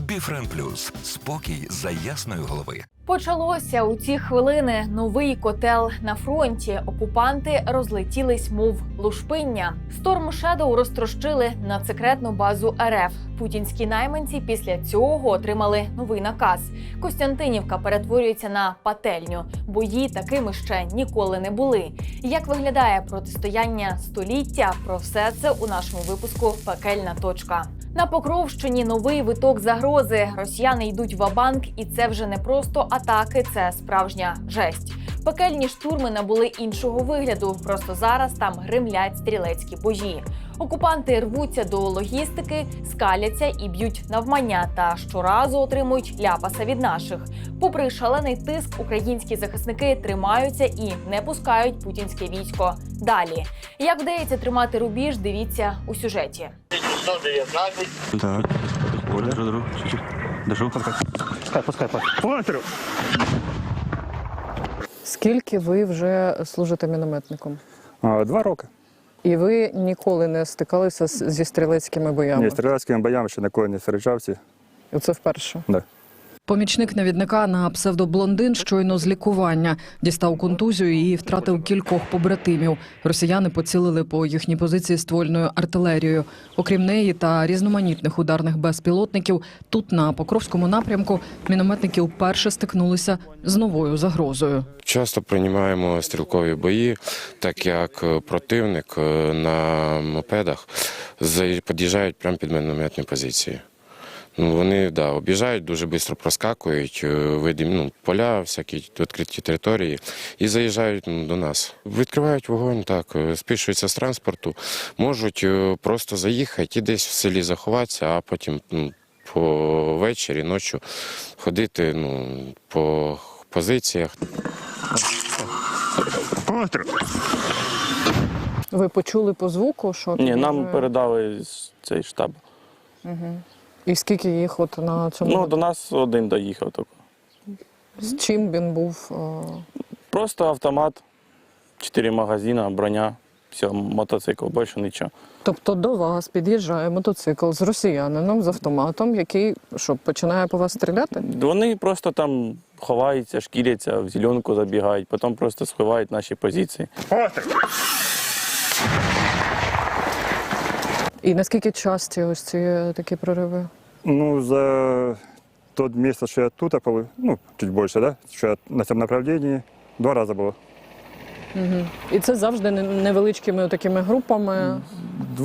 Біфрен Плюс спокій за ясної голови. Почалося у ці хвилини новий котел на фронті. Окупанти розлетілись, мов лушпиння. Storm Shadow розтрощили на секретну базу РФ. Путінські найманці після цього отримали новий наказ. Костянтинівка перетворюється на пательню. Бої такими ще ніколи не були. Як виглядає протистояння століття? Про все це у нашому випуску Пекельна точка. На Покровщині новий виток загрози. Росіяни йдуть в абанк, і це вже не просто атаки, це справжня жесть. Пекельні штурми набули іншого вигляду. Просто зараз там гримлять стрілецькі божі. Окупанти рвуться до логістики, скаляться і б'ють навмання та щоразу отримують ляпаса від наших. Попри шалений тиск, українські захисники тримаються і не пускають путінське військо. Далі як вдається тримати рубіж, дивіться у сюжеті. 119. Так. Скільки ви вже служите мінометником? Два роки. І ви ніколи не стикалися з- зі стрілецькими боями? Ні, стрілецькими боями ще ніколи не зустрічався. Це вперше. Да. Помічник навідника на псевдоблондин щойно з лікування дістав контузію і втратив кількох побратимів. Росіяни поцілили по їхній позиції ствольною артилерією. Окрім неї та різноманітних ударних безпілотників, тут на Покровському напрямку мінометники вперше стикнулися з новою загрозою. Часто приймаємо стрілкові бої, так як е, противник е, на мопедах під'їжджають прямо під мінометні позиції. Ну, вони да, об'їжджають, дуже швидко проскакують, е, ну, поля, всякі відкриті території і заїжджають ну, до нас. Відкривають вогонь, так, е, спішуються з транспорту, можуть е, просто заїхати і десь в селі заховатися, а потім ну, по вечері, ночі ходити ну, по позиціях. Ви почули по звуку, що Ні, нам передали з цей штаб. І скільки їх от на цьому Ну, до нас один доїхав тільки. з чим він був? е, Просто автомат, чотири магазини, броня, все, мотоцикл, більше нічого. Тобто до вас під'їжджає мотоцикл з росіянином з автоматом, який що починає по вас стріляти? Вони просто там ховаються, шкіряться, в зеленку забігають, потім просто сховають наші позиції. Постріл! І наскільки часті ось ці е, такі прориви? Ну, за тот місяць, що я тут, ну, чуть більше, да? що я на цьому направленні, два рази було. І це завжди невеличкими такими групами.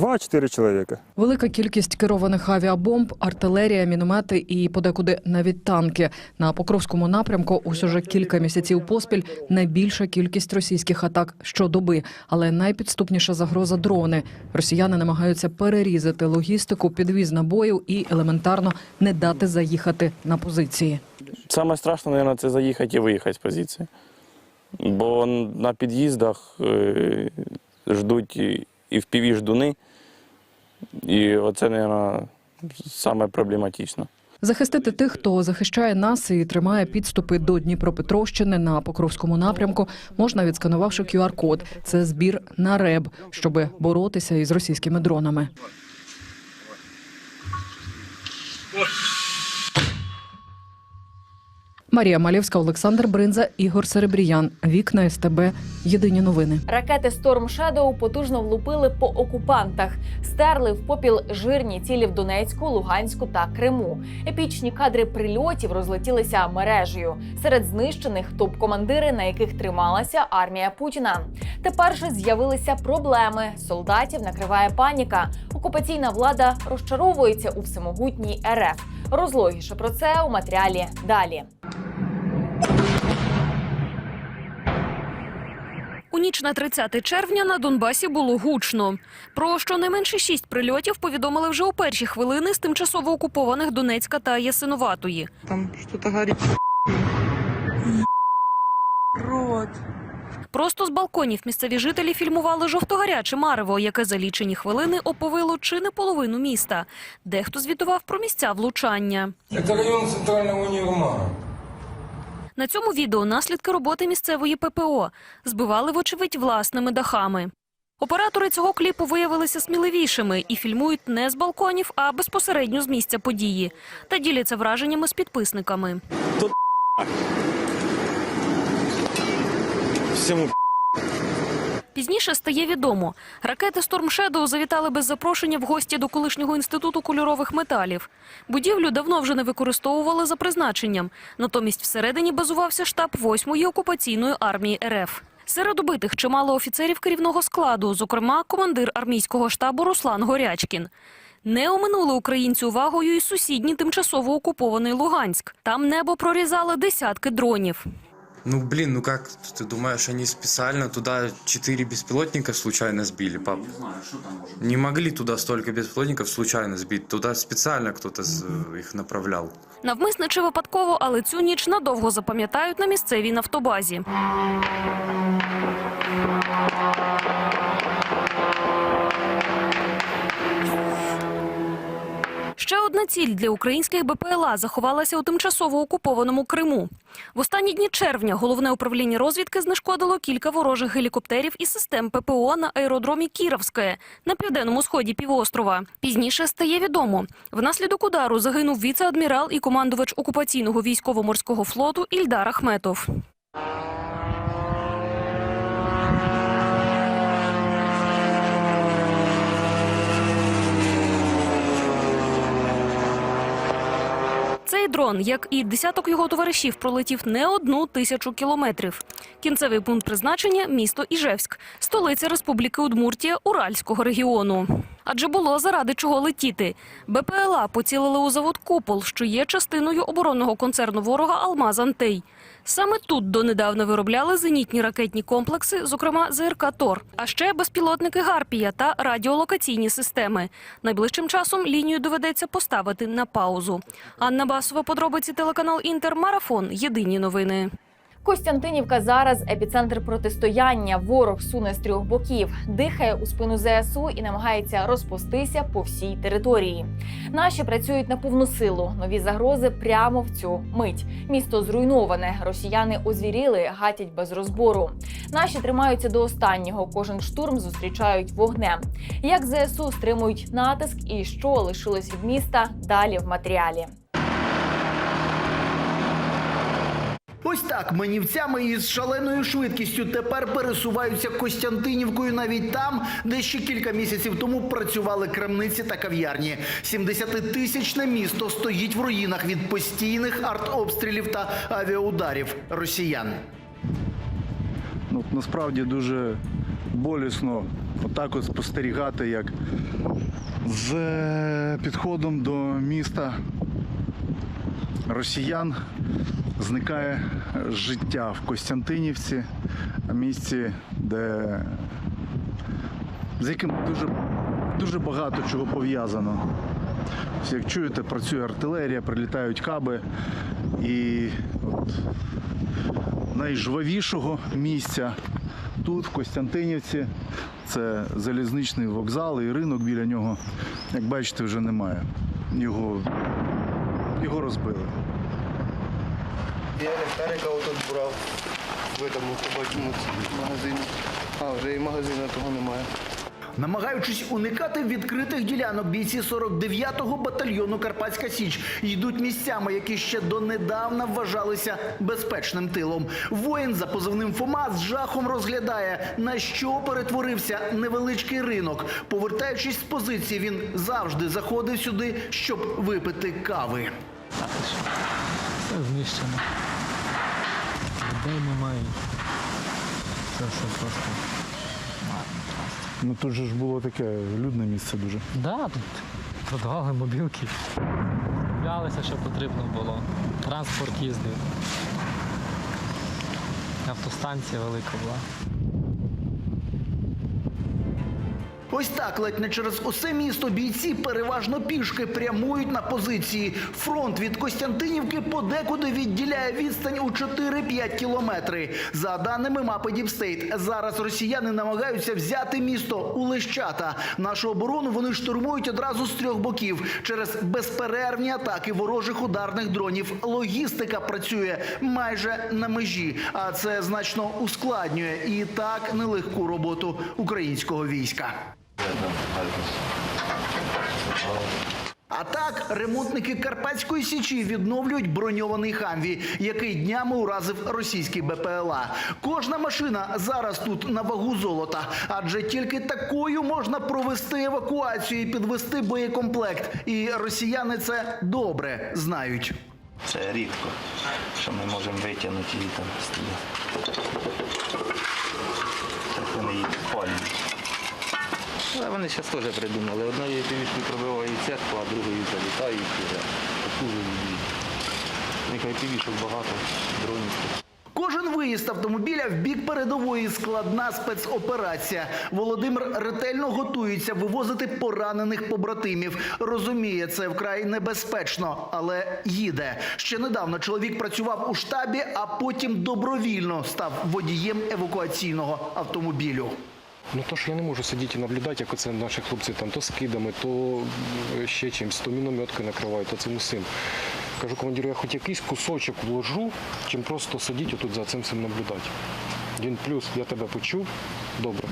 Два-чотири чоловіка. Велика кількість керованих авіабомб, артилерія, міномети і подекуди навіть танки. На Покровському напрямку ось уже кілька місяців поспіль найбільша кількість російських атак щодоби, але найпідступніша загроза дрони. Росіяни намагаються перерізати логістику, підвіз набоїв і елементарно не дати заїхати на позиції. Саме страшне, мабуть, це заїхати і виїхати з позиції. Бо на під'їздах е, ждуть і- і впіві ждуни, і оце, мабуть, саме проблематично. Захистити тих, хто захищає нас і тримає підступи до Дніпропетровщини на Покровському напрямку, можна відсканувавши QR-код. Це збір на РЕБ, щоб боротися із російськими дронами. Марія Малєвська, Олександр Бринза, Ігор Серебріян. Вікна СТБ. Єдині новини. Ракети Storm Shadow потужно влупили по окупантах, стерли в попіл жирні цілі в Донецьку, Луганську та Криму. Епічні кадри прильотів розлетілися мережею. Серед знищених топ-командири, на яких трималася армія Путіна. Тепер же з'явилися проблеми. Солдатів накриває паніка. Окупаційна влада розчаровується у всемогутній РФ. Розлогіше про це у матеріалі далі. У ніч на 30 червня на Донбасі було гучно. Про щонайменше шість прильотів повідомили вже у перші хвилини з тимчасово окупованих Донецька та Ясинуватої. Там что-то. Рот. Просто з балконів місцеві жителі фільмували жовтогаряче марево, яке за лічені хвилини оповило чи не половину міста. Дехто звітував про місця влучання. Это район центрального универмага. На цьому відео наслідки роботи місцевої ППО збивали, вочевидь, власними дахами. Оператори цього кліпу виявилися сміливішими і фільмують не з балконів, а безпосередньо з місця події та діляться враженнями з підписниками. Всьому Пізніше стає відомо, ракети Storm Shadow завітали без запрошення в гості до колишнього інституту кольорових металів. Будівлю давно вже не використовували за призначенням. Натомість всередині базувався штаб 8-ї окупаційної армії РФ. Серед убитих чимало офіцерів керівного складу, зокрема командир армійського штабу Руслан Горячкін. Не оминули українці увагою і сусідній тимчасово окупований Луганськ. Там небо прорізали десятки дронів. Ну блин, ну как ты думаешь, они специально туда четыре беспилотника случайно сбили, пап? Не знаю, что там может Не могли туда столько беспилотников случайно сбить. Туда специально кто-то их направлял. Навмисне чи випадково, але цю ніч надовго запам'ятають на місцевій нафтобазі. Ще одна ціль для українських БПЛА заховалася у тимчасово окупованому Криму. В останні дні червня головне управління розвідки знешкодило кілька ворожих гелікоптерів і систем ППО на аеродромі Кіровське на південному сході півострова. Пізніше стає відомо, внаслідок удару загинув віце-адмірал і командувач окупаційного військово-морського флоту Ільдар Ахметов. Цей дрон, як і десяток його товаришів, пролетів не одну тисячу кілометрів. Кінцевий пункт призначення місто Іжевськ, столиця Республіки Удмуртія Уральського регіону. Адже було заради чого летіти. БПЛА поцілили у завод Купол, що є частиною оборонного концерну ворога Алмаз Антей. Саме тут донедавна виробляли зенітні ракетні комплекси, зокрема ЗРК Тор, а ще безпілотники Гарпія та радіолокаційні системи. Найближчим часом лінію доведеться поставити на паузу. Анна Басова, подробиці телеканал Інтермарафон. Єдині новини. Костянтинівка зараз епіцентр протистояння. Ворог суне з трьох боків, дихає у спину ЗСУ і намагається розпустися по всій території. Наші працюють на повну силу. Нові загрози прямо в цю мить. Місто зруйноване. Росіяни озвіріли, гатять без розбору. Наші тримаються до останнього. Кожен штурм зустрічають вогнем. Як ЗСУ стримують натиск і що лишилось від міста далі в матеріалі. Ось так манівцями із шаленою швидкістю тепер пересуваються Костянтинівкою навіть там, де ще кілька місяців тому працювали крамниці та кав'ярні. 70-тисячне місто стоїть в руїнах від постійних артобстрілів та авіаударів росіян. Ну, насправді дуже болісно отак от спостерігати, як з е, підходом до міста росіян зникає життя в Костянтинівці, місці, де з яким дуже, дуже багато чого пов'язано. Як чуєте, працює артилерія, прилітають каби і от найжвавішого місця тут, в Костянтинівці. Це залізничний вокзал і ринок біля нього, як бачите, вже немає. Його, його розбили. Я електрика отут брав в цьому побачимо магазині. А вже і магазину того немає. Намагаючись уникати відкритих ділянок, бійці 49-го батальйону Карпатська Січ йдуть місцями, які ще донедавна вважалися безпечним тилом. Воїн за позивним Фома з жахом розглядає, на що перетворився невеличкий ринок. Повертаючись з позиції, він завжди заходив сюди, щоб випити кави. Знищено. Людей немає. Це все просто. Ну тут же ж було таке людне місце дуже. Да, тут продавали мобілки. Куплялися, що потрібно було. Транспорт їздив. Автостанція велика була. Ось так ледь не через усе місто бійці переважно пішки прямують на позиції. Фронт від Костянтинівки подекуди відділяє відстань у 4-5 кілометри. За даними мапи Діпстейт, зараз росіяни намагаються взяти місто у Лещата. Нашу оборону вони штурмують одразу з трьох боків через безперервні атаки ворожих ударних дронів. Логістика працює майже на межі, а це значно ускладнює і так нелегку роботу українського війська. А так ремонтники Карпатської січі відновлюють броньований хамві, який днями уразив російський БПЛА. Кожна машина зараз тут на вагу золота, адже тільки такою можна провести евакуацію і підвести боєкомплект. І росіяни це добре знають. Це рідко, що ми можемо витягнути її там з туди. Так вони її палюють. Але вони зараз теж придумали. Одною півішкою пробивають церкву, а другою залітають вже обслужують. Нехай півішок багато, дронів. Кожен виїзд автомобіля в бік передової складна спецоперація. Володимир ретельно готується вивозити поранених побратимів. Розуміє, це вкрай небезпечно, але їде. Ще недавно чоловік працював у штабі, а потім добровільно став водієм евакуаційного автомобілю. Ну то що я не можу сидіти і наблюдати, як оце наші хлопці там то скидами, то е, ще чимось, то мінометкою накривають, то цим усім. Кажу командиру, я хоч якийсь кусочок вложу, чим просто сидіти отут за цим всім наблюдати. Він плюс, я тебе почув, добре,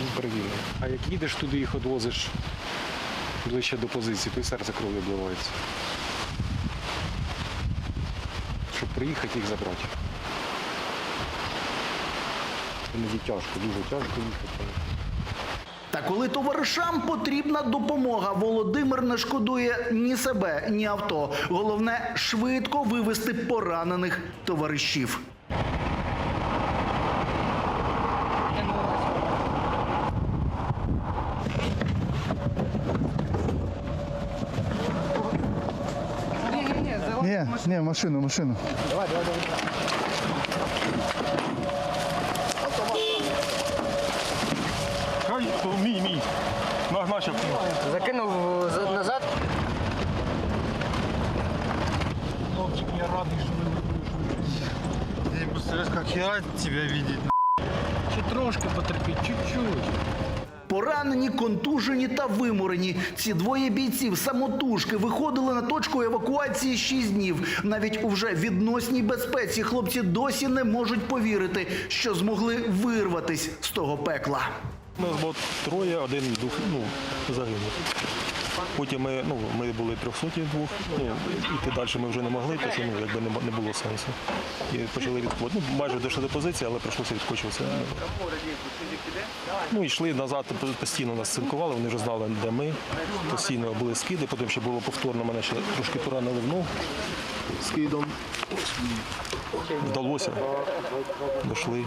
ну. А як їдеш туди їх відвозиш ближче до позиції, то і серце кров'ю обливається. Щоб приїхати їх забрати. Іноді тяжко, дуже тяжко їхати. Та коли товаришам потрібна допомога, Володимир не шкодує ні себе, ні авто. Головне швидко вивести поранених товаришів. Ні, ні, машину, машину. Мій, Наш, Закинув назад. Хлопчик, я радий, що ви не представляешь, как я рад тебя видеть. Ще трошки потерпіть, чуть-чуть. Поранені, контужені та виморені. Ці двоє бійців самотужки виходили на точку евакуації 6 днів. Навіть у вже відносній безпеці хлопці досі не можуть повірити, що змогли вирватись з того пекла. Нас було троє, один дух, ну, загинув. Потім ми, ну, ми були трьохсоті двох, ну, іти далі ми вже не могли, тому ну, якби не було сенсу. І почали відходити. Ну, майже дійшли до позиції, але прийшлося відкочуватися. Ну, йшли назад, постійно нас цинкували, вони вже знали, де ми. Постійно були скиди, потім ще було повторно, мене ще трошки поранили в ногу скидом. Вдалося. Богу.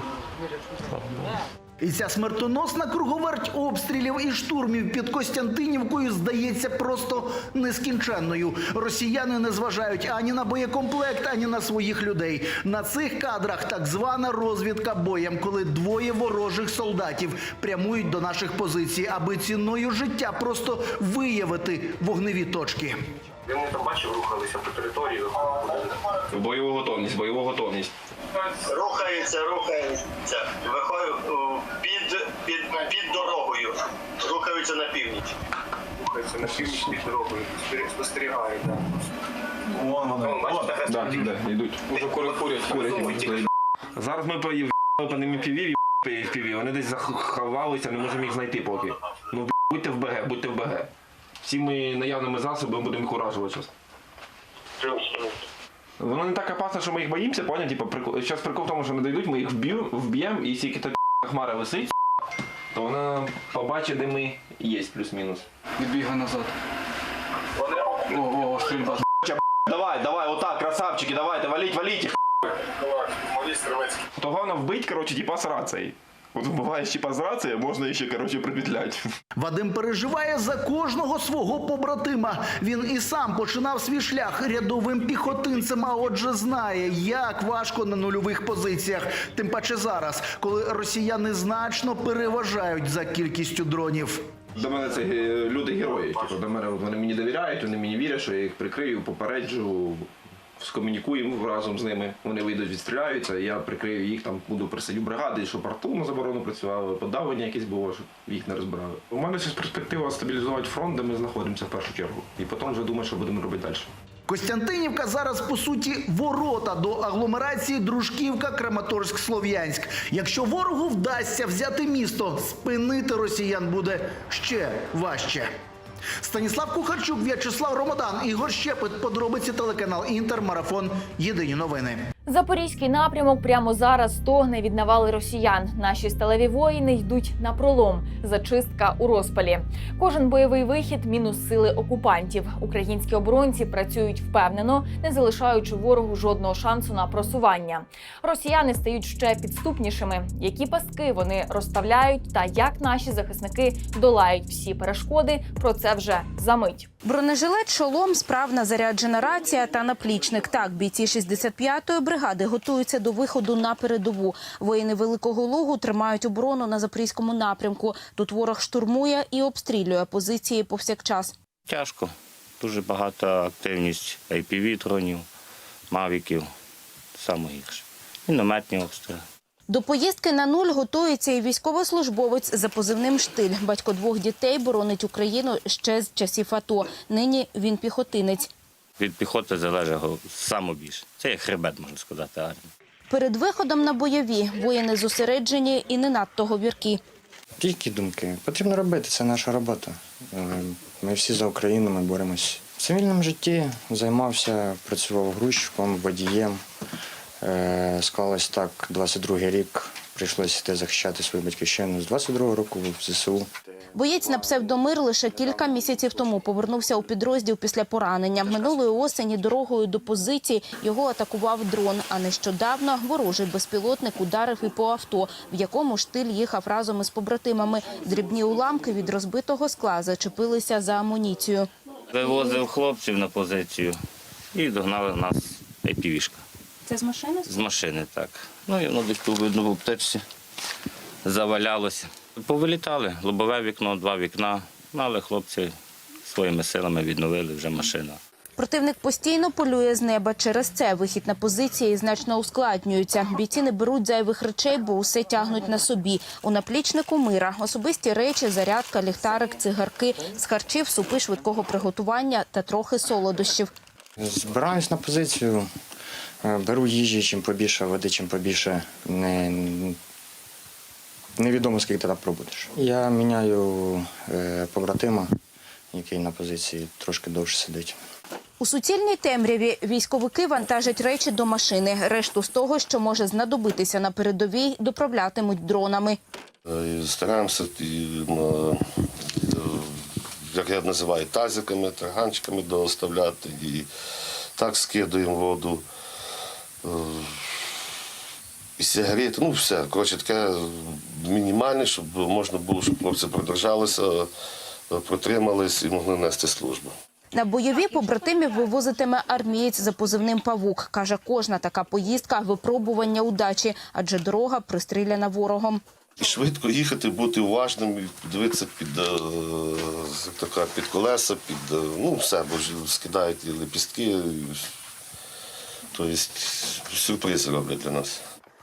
І ця смертоносна круговерть обстрілів і штурмів під Костянтинівкою здається просто нескінченною. Росіяни не зважають ані на боєкомплект, ані на своїх людей. На цих кадрах так звана розвідка боєм, коли двоє ворожих солдатів прямують до наших позицій, аби ціною життя просто виявити вогневі точки. Вони там бачив, рухалися по території. Бойову готовність, бойову готовність. Рухається, рухається. Виходить під, під, під дорогою. Рухаються на північ. Рухаються на північ під дорогою, спостерігають. Да. Вон Вон, бачите, Да, да, йдуть. Уже курять, курять, курять. Зараз ми по панемі півів, півів, вони десь заховалися, не можемо їх знайти поки. Ну, б**, будьте в БГ, будьте в БГ. Всіми наявними засобами будемо їх уражувати зараз. Воно не так опасно, що ми їх боїмося, поняв? Типа, прикол... Зараз прикол в тому, що ми дійдуть, ми їх вб'ємо, вб'ємо, і якщо та хмара висить, то вона побачить, де ми є, плюс-мінус. Відбігай назад. О, о, стрільба. Давай, давай, отак, красавчики, давайте, валіть, валіть їх. То головне вбить, коротше, типа з От вбиваєш типа можна ще, коротше, припетлять. Вадим переживає за кожного свого побратима. Він і сам починав свій шлях рядовим піхотинцем, а отже знає, як важко на нульових позиціях. Тим паче зараз, коли росіяни значно переважають за кількістю дронів. До мене це е, люди герої. Типу, до мене вони мені довіряють, вони мені вірять, що я їх прикрию, попереджу, скомунікуємо разом з ними. Вони вийдуть, відстріляються. Я прикрию їх, там буду присадю бригади, щоб арту на заборону працювали, подавлення якесь було, щоб їх не розбирали. У мене зараз перспектива стабілізувати фронт, де ми знаходимося в першу чергу. І потім вже думати, що будемо робити далі. Костянтинівка зараз по суті ворота до агломерації Дружківка, Краматорськ, Слов'янськ. Якщо ворогу вдасться взяти місто, спинити росіян буде ще важче. Станіслав Кухарчук, В'ячеслав Ромадан, Ігор Щепет, подробиці телеканал Інтер, марафон. Єдині новини. Запорізький напрямок прямо зараз стогне від навали росіян. Наші сталеві воїни йдуть на пролом. Зачистка у розпалі. Кожен бойовий вихід мінус сили окупантів. Українські оборонці працюють впевнено, не залишаючи ворогу жодного шансу на просування. Росіяни стають ще підступнішими. Які пастки вони розставляють, та як наші захисники долають всі перешкоди. Про це вже за мить. Бронежилет, шолом, справна заряджена рація та наплічник. Так, бійці 65-ї бригади готуються до виходу на передову. Воїни Великого Лугу тримають оборону на запорізькому напрямку. Тут ворог штурмує і обстрілює позиції повсякчас. Тяжко. Дуже багата активність IPV-дронів, мавіків. Саме гірше. Мінометні обстріли. До поїздки на нуль готується і військовослужбовець за позивним штиль. Батько двох дітей боронить Україну ще з часів АТО. Нині він піхотинець. Від піхоти залежить саме більше. Це як хребет, можна сказати, армії. Перед виходом на бойові воїни зосереджені і не надто говіркі. Тільки думки. Потрібно робити, це наша робота. Е, Ми всі за Україну, ми боремось. В цивільному житті займався, працював грузчиком, водієм. Е, Склалось так, 22-й рік прийшлося йти захищати свою батьківщину. З 22-го року в ЗСУ. Боєць на псевдомир лише кілька місяців тому повернувся у підрозділ після поранення. Минулої осені дорогою до позиції його атакував дрон. А нещодавно ворожий безпілотник ударив і по авто, в якому штиль їхав разом із побратимами. Дрібні уламки від розбитого скла зачепилися за амуніцію. Вивозив хлопців на позицію і догнали нас IPV-шка. Це з машини? З машини, так. Ну і воно десь тут видно в аптечці завалялося. Повилітали, лобове вікно, два вікна, Ну, але хлопці своїми силами відновили вже машину. Противник постійно полює з неба. Через це вихід на позиції значно ускладнюється. Бійці не беруть зайвих речей, бо усе тягнуть на собі. У наплічнику мира особисті речі, зарядка, ліхтарик, цигарки, з харчів, супи швидкого приготування та трохи солодощів. Збираюсь на позицію, е, беру їжі, чим побільше, води, чим побільше. Не, невідомо, скільки ти там пробудеш. Я міняю е, побратима, який на позиції трошки довше сидить. У суцільній темряві військовики вантажать речі до машини. Решту з того, що може знадобитися на передовій, доправлятимуть дронами. Е, Стараємося, е, як я називаю, тазиками, тарганчиками доставляти і так скидуємо воду. І сигарети, ну все. Коротше, таке мінімальне, щоб можна було, щоб хлопці продержалися, протримались і могли нести службу. На бойові побратимів вивозитиме армієць за позивним Павук. Каже, кожна така поїздка випробування удачі, адже дорога пристріляна ворогом. І швидко їхати, бути уважним, дивитися під, е, як під колеса, під е, ну все, бо ж скидають і лепістки. Тобто сюрпризи роблять для нас.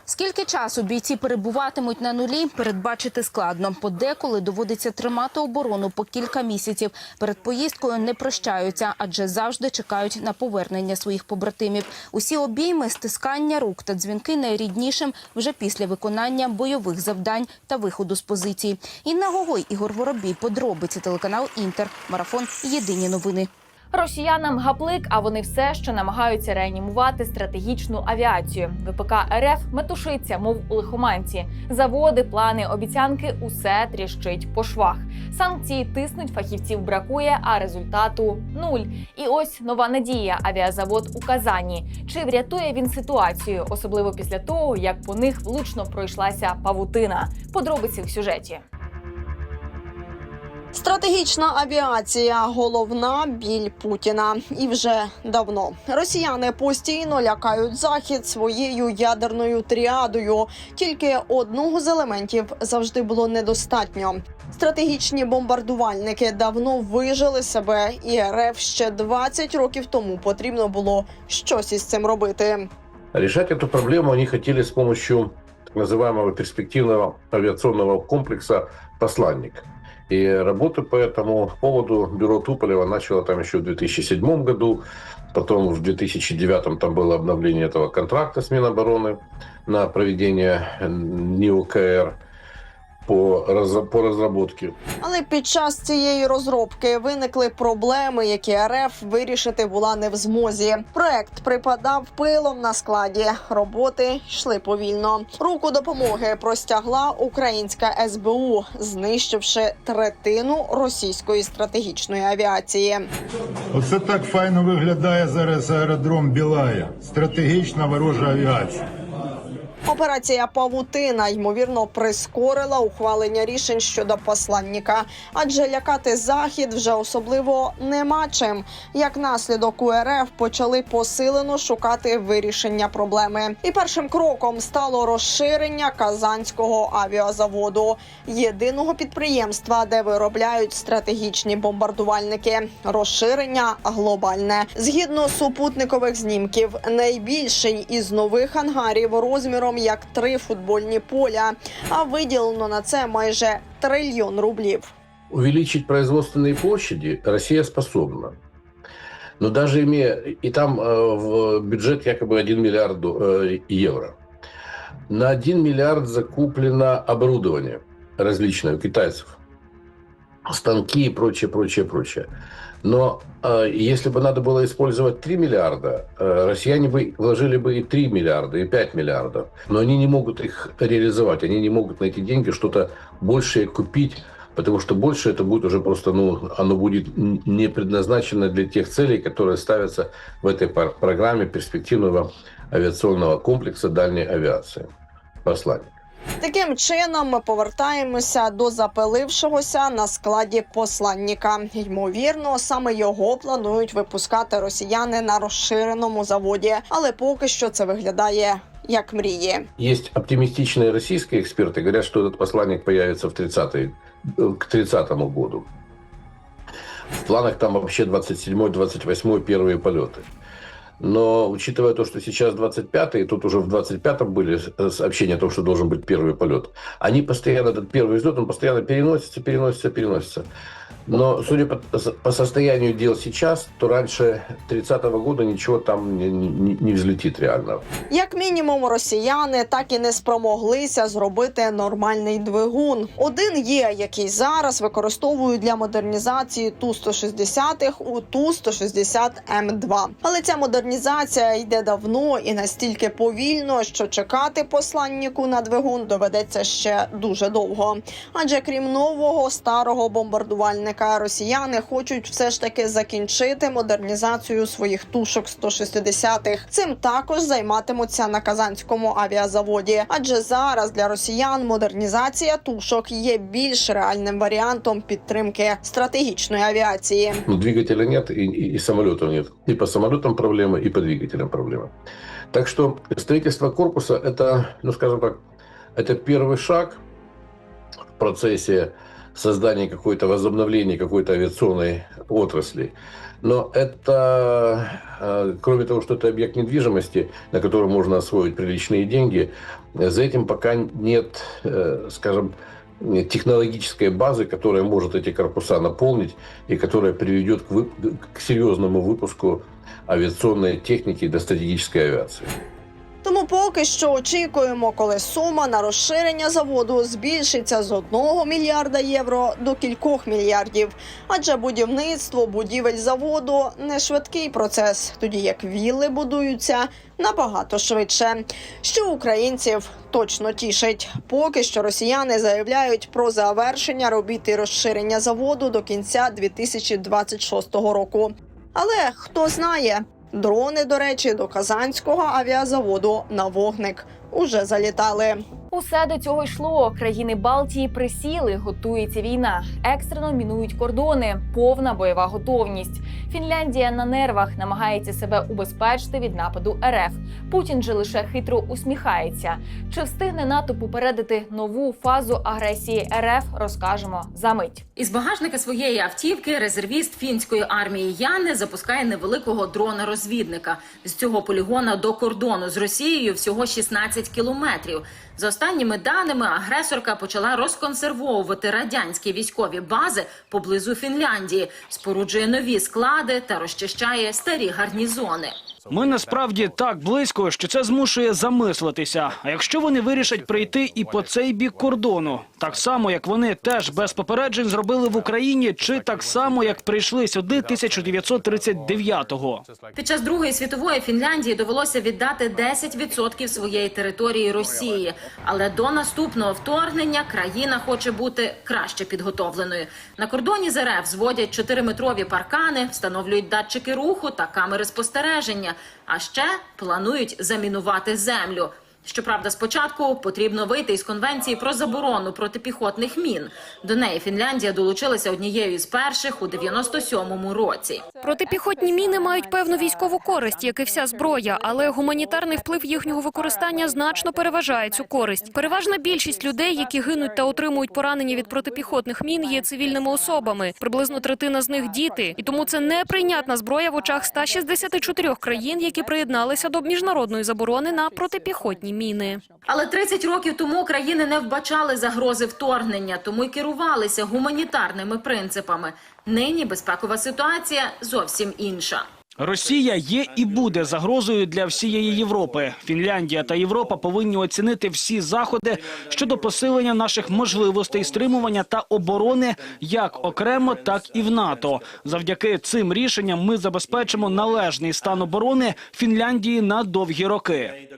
Скільки часу бійці перебуватимуть на нулі, передбачити складно. Подеколи доводиться тримати оборону по кілька місяців. Перед поїздкою не прощаються, адже завжди чекають на повернення своїх побратимів. Усі обійми, стискання рук та дзвінки найріднішим вже після виконання бойових завдань та виходу з позицій. Інна Гогой, Ігор Воробій, подробиці телеканал Інтер. Марафон. Єдині новини. Росіянам гаплик, а вони все ще намагаються реанімувати стратегічну авіацію. ВПК РФ метушиться, мов у лихоманці. Заводи, плани, обіцянки усе тріщить по швах. Санкції тиснуть, фахівців бракує, а результату нуль. І ось нова надія. Авіазавод у Казані. Чи врятує він ситуацію, особливо після того, як по них влучно пройшлася павутина? Подробиці в сюжеті. Стратегічна авіація головна біль Путіна, і вже давно росіяни постійно лякають захід своєю ядерною тріадою. Тільки одного з елементів завжди було недостатньо. Стратегічні бомбардувальники давно вижили себе, і РФ ще 20 років тому потрібно було щось із цим робити. Решать эту проблему они хотели с помощью так называемого перспективного авиационного комплекса «Посланник». И работу по этому поводу бюро Туполева начало там еще в 2007 году, потом в 2009 там было обновление этого контракта с Минобороны на проведение НИОКР по, по разработке. Але під час цієї розробки виникли проблеми, які РФ вирішити була не в змозі. Проект припадав пилом на складі. Роботи йшли повільно. Руку допомоги простягла українська СБУ, знищивши третину російської стратегічної авіації. Оце так файно виглядає зараз аеродром Білая. Стратегічна ворожа авіація. Операція Павутина ймовірно прискорила ухвалення рішень щодо посланника, адже лякати захід вже особливо нема чим. Як наслідок у РФ почали посилено шукати вирішення проблеми. І першим кроком стало розширення казанського авіазаводу, єдиного підприємства, де виробляють стратегічні бомбардувальники. Розширення глобальне згідно супутникових знімків. Найбільший із нових ангарів розміром як три футбольні поля. А виділено на це майже трильйон рублів. Увеличить производственные площади Россия способна. Но даже имея, и там э, в бюджет якобы 1 миллиард э, евро. На 1 миллиард закуплено оборудование различное у китайцев. Станки и прочее, прочее, прочее. Но э, если бы надо было использовать 3 миллиарда, э, россияне бы вложили бы и 3 миллиарда, и 5 миллиардов. Но они не могут их реализовать, они не могут на эти деньги что-то большее купить, потому что больше это будет уже просто, ну, оно будет не предназначено для тех целей, которые ставятся в этой программе перспективного авиационного комплекса дальней авиации. Посланник. Таким чином ми повертаємося до запилившогося на складі посланника. Ймовірно, саме його планують випускати росіяни на розширеному заводі, але поки що це виглядає як мрії. Есть оптимистичные российские эксперты, говорят, что этот посланник появится в 30 к 30 году. В планах там вообще 27-28 первые полеты. Но учитывая то, что сейчас 25-й, тут уже в 25-м были с- сообщения о том, что должен быть первый полет, они постоянно, этот первый взлет, он постоянно переносится, переносится, переносится. Но судя по, по состоянию дел сейчас, то раньше 30-го года ничего там не, не- не взлетит реально. Як мінімум, росіяни так і не спромоглися зробити нормальний двигун. Один є, який зараз використовують для модернізації ту 160 у ту 160 М2. Але ця модернізація йде давно і настільки повільно, що чекати посланнику на двигун доведеться ще дуже довго. Адже крім нового старого бомбардувальника, росіяни хочуть все ж таки закінчити модернізацію своїх тушок 160-х. Цим також займатимуться на казанському авіазаводі. Адже зараз для росіян модернізація тушок є більш реальним варіантом підтримки стратегічної авіації. Ну, двигателя нет и, и- и самолетов нет. И по самолетам проблема, и по двигателям проблема. Так что строительство корпуса – это, ну, скажем так, это первый шаг в процессе Создания какой-то возобновления какой-то авиационной отрасли. Но это, э, кроме того, что это объект недвижимости, на котором можно освоить приличные деньги, за этим пока нет, э, скажем, технологической базы, которая может эти корпуса наполнить и которая приведет к, вып- к серьезному выпуску авиационной техники до стратегической авиации. Поки що очікуємо, коли сума на розширення заводу збільшиться з 1 мільярда євро до кількох мільярдів. Адже будівництво будівель заводу не швидкий процес, тоді як вілли будуються набагато швидше. Що українців точно тішить. Поки що росіяни заявляють про завершення робіт і розширення заводу до кінця 2026 року. Але хто знає, дрони, до речі, до казанського авіазаводу на вогник уже залітали. Усе до цього йшло. Країни Балтії присіли, готується війна, екстрено мінують кордони, повна бойова готовність. Фінляндія на нервах намагається себе убезпечити від нападу РФ. Путін же лише хитро усміхається. Чи встигне НАТО попередити нову фазу агресії РФ? Розкажемо за мить. Із багажника своєї автівки резервіст фінської армії Яни запускає невеликого дрона-розвідника. З цього полігона до кордону з Росією всього 16 кілометрів. За останніми даними, агресорка почала розконсервовувати радянські військові бази поблизу Фінляндії, споруджує нові склади та розчищає старі гарнізони. Ми насправді так близько, що це змушує замислитися. А якщо вони вирішать прийти і по цей бік кордону, так само як вони теж без попереджень зробили в Україні, чи так само як прийшли сюди 1939-го. Під час Другої світової Фінляндії довелося віддати 10% своєї території Росії. Але до наступного вторгнення країна хоче бути краще підготовленою. На кордоні з РФ зводять 4-метрові паркани, встановлюють датчики руху та камери спостереження. А ще планують замінувати землю. Щоправда, спочатку потрібно вийти із конвенції про заборону протипіхотних мін. До неї Фінляндія долучилася однією із перших у 97-му році. Протипіхотні міни мають певну військову користь, як і вся зброя, але гуманітарний вплив їхнього використання значно переважає цю користь. Переважна більшість людей, які гинуть та отримують поранення від протипіхотних мін, є цивільними особами. Приблизно третина з них діти, і тому це неприйнятна зброя в очах 164 країн, які приєдналися до міжнародної заборони на протипіхотні міни. Але 30 років тому країни не вбачали загрози вторгнення, тому й керувалися гуманітарними принципами. Нині безпекова ситуація зовсім інша. Росія є і буде загрозою для всієї Європи. Фінляндія та Європа повинні оцінити всі заходи щодо посилення наших можливостей стримування та оборони як окремо, так і в НАТО. Завдяки цим рішенням ми забезпечимо належний стан оборони Фінляндії на довгі роки.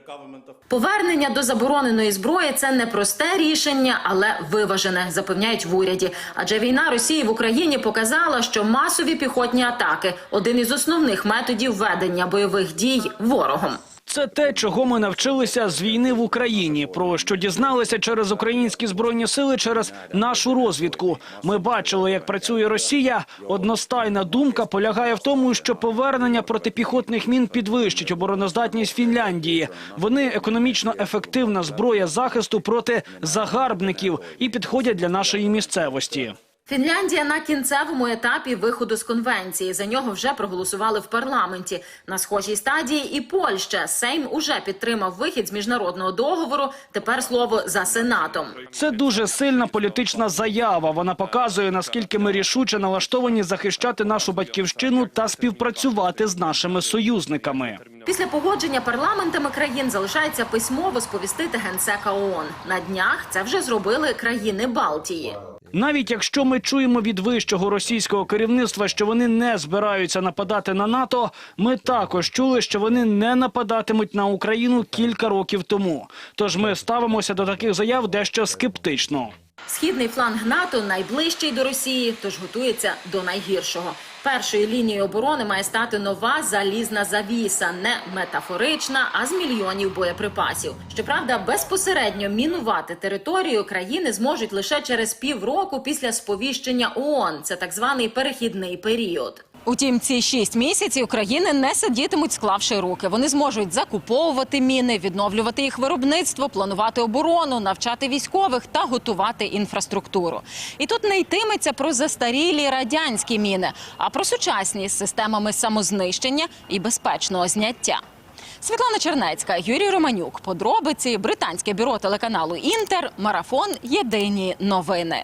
Повернення до забороненої зброї це не просте рішення, але виважене, запевняють в уряді. Адже війна Росії в Україні показала, що масові піхотні атаки один із основних методів ведення бойових дій ворогом. Це те, чого ми навчилися з війни в Україні. Про що дізналися через українські збройні сили, через нашу розвідку. Ми бачили, як працює Росія. Одностайна думка полягає в тому, що повернення протипіхотних мін підвищить обороноздатність Фінляндії. Вони економічно ефективна зброя захисту проти загарбників і підходять для нашої місцевості. Фінляндія на кінцевому етапі виходу з конвенції. За нього вже проголосували в парламенті. На схожій стадії і Польща. Сейм уже підтримав вихід з міжнародного договору. Тепер слово за сенатом. Це дуже сильна політична заява. Вона показує наскільки ми рішуче налаштовані захищати нашу батьківщину та співпрацювати з нашими союзниками. Після погодження парламентами країн залишається письмово сповістити генсека ООН. На днях це вже зробили країни Балтії. Навіть якщо ми чуємо від вищого російського керівництва, що вони не збираються нападати на НАТО, ми також чули, що вони не нападатимуть на Україну кілька років тому. Тож ми ставимося до таких заяв дещо скептично. Східний фланг НАТО найближчий до Росії, тож готується до найгіршого. Першою лінією оборони має стати нова залізна завіса, не метафорична, а з мільйонів боєприпасів. Щоправда, безпосередньо мінувати територію країни зможуть лише через півроку після сповіщення ООН. Це так званий перехідний період. Утім, ці шість місяців країни не сидітимуть, склавши руки. Вони зможуть закуповувати міни, відновлювати їх виробництво, планувати оборону, навчати військових та готувати інфраструктуру. І тут не йтиметься про застарілі радянські міни, а про сучасні з системами самознищення і безпечного зняття. Світлана Чернецька, Юрій Романюк. Подробиці британське бюро телеканалу Інтер. Марафон. Єдині новини.